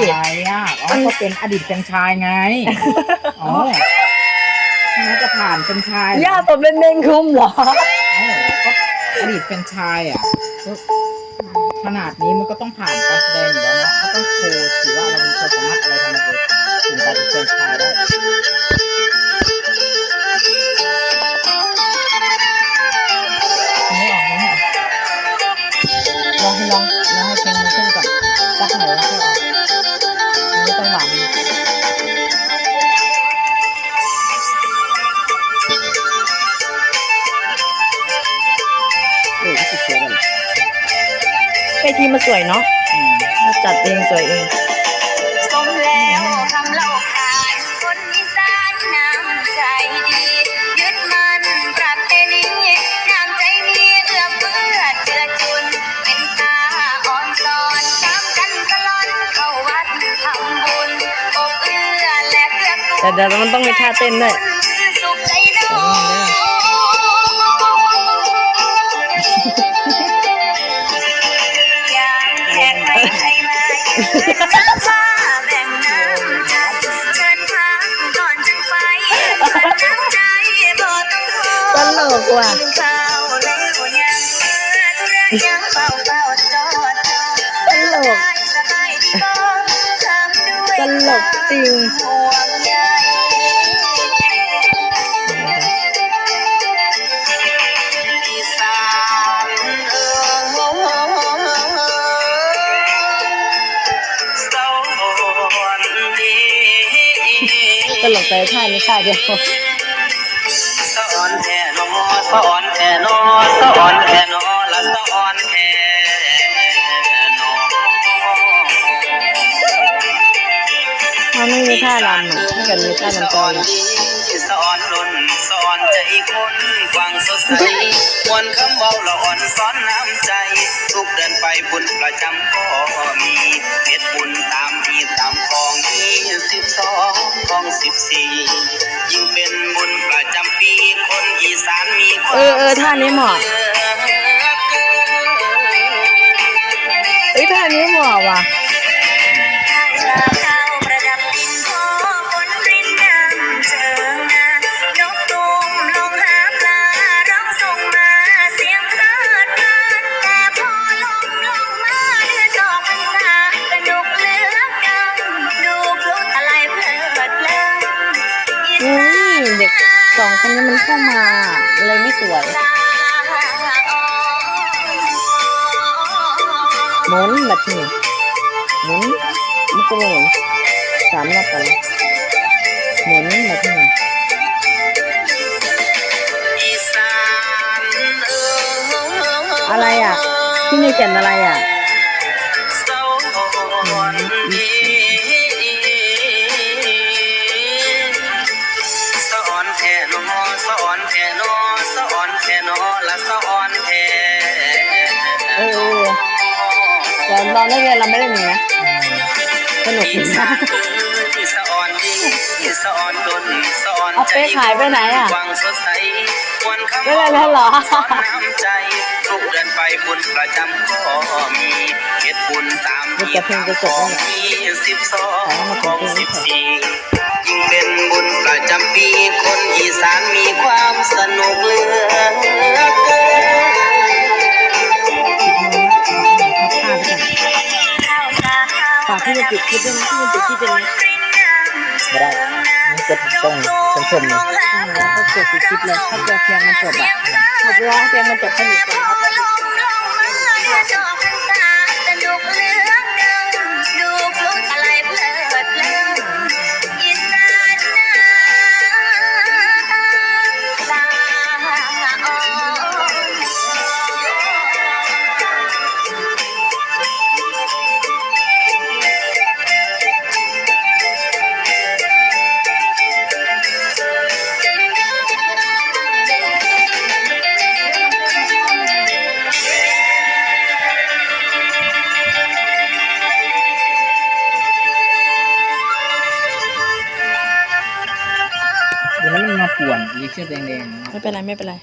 อะไรอะอ๋อก็เป็นอดีตแฟรนไชายไง อ๋อน่าจะผ่านแฟรนไชายย่าตบเป็นเมงคุมเหรออ๋อก็อดีตแฟรนไชายอะก็ขนาดนี้มันก็ต้องผ่านการแสดงอยู่แล้วเนาะก็ต้องโชว์ถือว่าเรามีความสามารถอะไรทำมาเลยถึงการเป็นแฟรนไชายได้ เออก็ติดเชื้อกันเวทีมันสวยเนาะอืมมาจัดเองสวยเองสมแล้วคำเล่าขานคนอีสานน้ำใจดียึดมันประเพณีน้ำใจมีเอื้อเฟื้อเจือจุน เป็นตาอ่อนสอนตามกันตลอดเข้าวัดทำบุญอบเอื้อและเกื้อกูลแต่เดี๋ยวมันต้องมีท่าเต้นด้วย สุขใจเนาอย ตลกสบายดีบ่ทำด้วยตลกจริง ตลกใจท่านี้ค่ะเดียวสอนแท่นอสอนแท่นอสอน มันไม่มีท่ารำอะถ้าเกิดมีท่ารำสกลออนนอะดีสอนดนสอนใจคนกว้างสดใสมวนคำเว้าละอ่อนสอนน้ำใจ ทุกเดินไปบุญประจำก็มีเฮ็ดบุญตามที่ตามของยี่สิบสองของสิบสี่ยิ่งเป็นบุญประจำปีคนอีสานมีควาเอมอเออท่านี้เหมาะเหลือเกินเอ้ยท่านี้เหมาะว่ะ สองคนนี้มันเข้ามาเลยไม่สวยตาอ่อนหมุนแบบนี้หมุนมันก็ไม่หมุนสามรอบกันหมุนแบบนี้อีสานเอ่ยอะไรอะพี่นี่เขียนอะไรอะ เออเออเราเราได้เรียนเราไม่ได้หนีนะสนุกดีนะนอีสอนดีอีสอนดนสอนเอาไปขายไปไหนอะไม่ได้แล้วเหรอทุกเดินไปบุญประจำก็มีเฮ็ดบุญตามเดี๋ยวจะเพลงมีสิบสองของสิบสี่ยิ่งเป็นบุญประจำปีคนอีสานมีความสนุกเลือ พี่มันติดคลิปด้วยนะพี่มันติดคลิปเป็นไหมไม่ได้มันกดตรงชมๆเลยใช่แล้วก็กดติดคลิปเลยถ้าเกิดเพลงมันจบอะถ้าเจอเพลงมันจบสนิทกว่าสนุ ดี๋ยวมันมาป่วนอีเชือกแดงๆ ไม่เป็นไรไม่เป็นไร